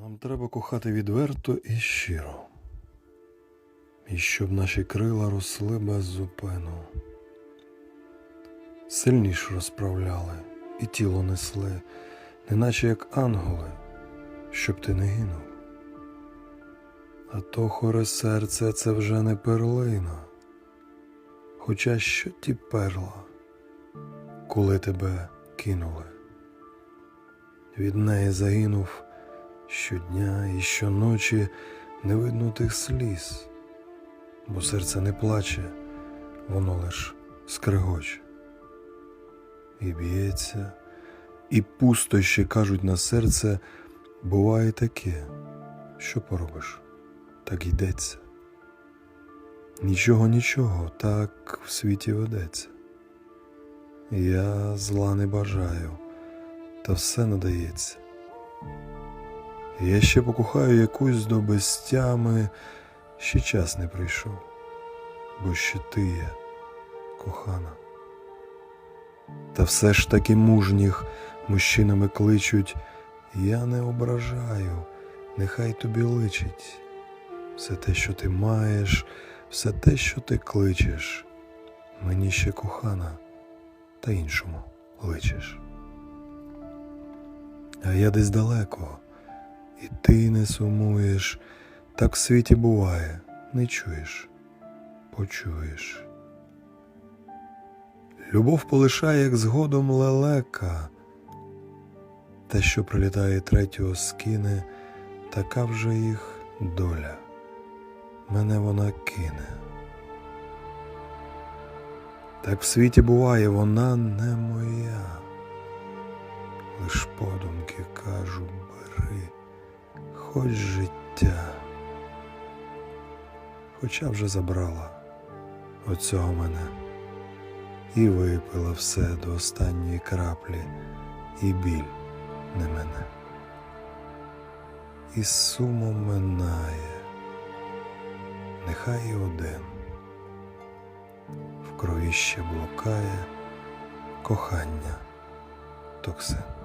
Нам треба кохати відверто і щиро. І щоб наші крила росли без зупину. Сильніш розправляли і тіло несли, неначе як ангели, щоб ти не гинув. А то хоре серце це вже не перлина. Хоча що ті перла, коли тебе кинули. Від неї загинув щодня і щоночі не видно тих сліз, бо серце не плаче, воно лиш скригоче. І б'ється, і пустощі кажуть на серце, буває таке, що поробиш, так йдеться. Нічого, нічого, так в світі ведеться. Я зла не бажаю, та все надається. Я ще покохаю якусь до безтями, ще час не прийшов, бо ще ти є, кохана. Та все ж таки мужніх мужчинами кличуть, я не ображаю, нехай тобі личить. Все те, що ти маєш, все те, що ти кличеш, мені ще кохана, та іншому личиш. А я десь далеко, і ти не сумуєш, так в світі буває, не чуєш, почуєш. Любов полишає, як згодом лелека, те, що прилітає третього скине, така вже їх доля. Мене вона кине. Так в світі буває, вона не моя. Лиш подумки кажу, бери, хоч життя. Хоча вже забрала оцього мене і випила все до останньої краплі, і біль не мене. І сумом минає, нехай і один в крові ще блукає кохання токсин.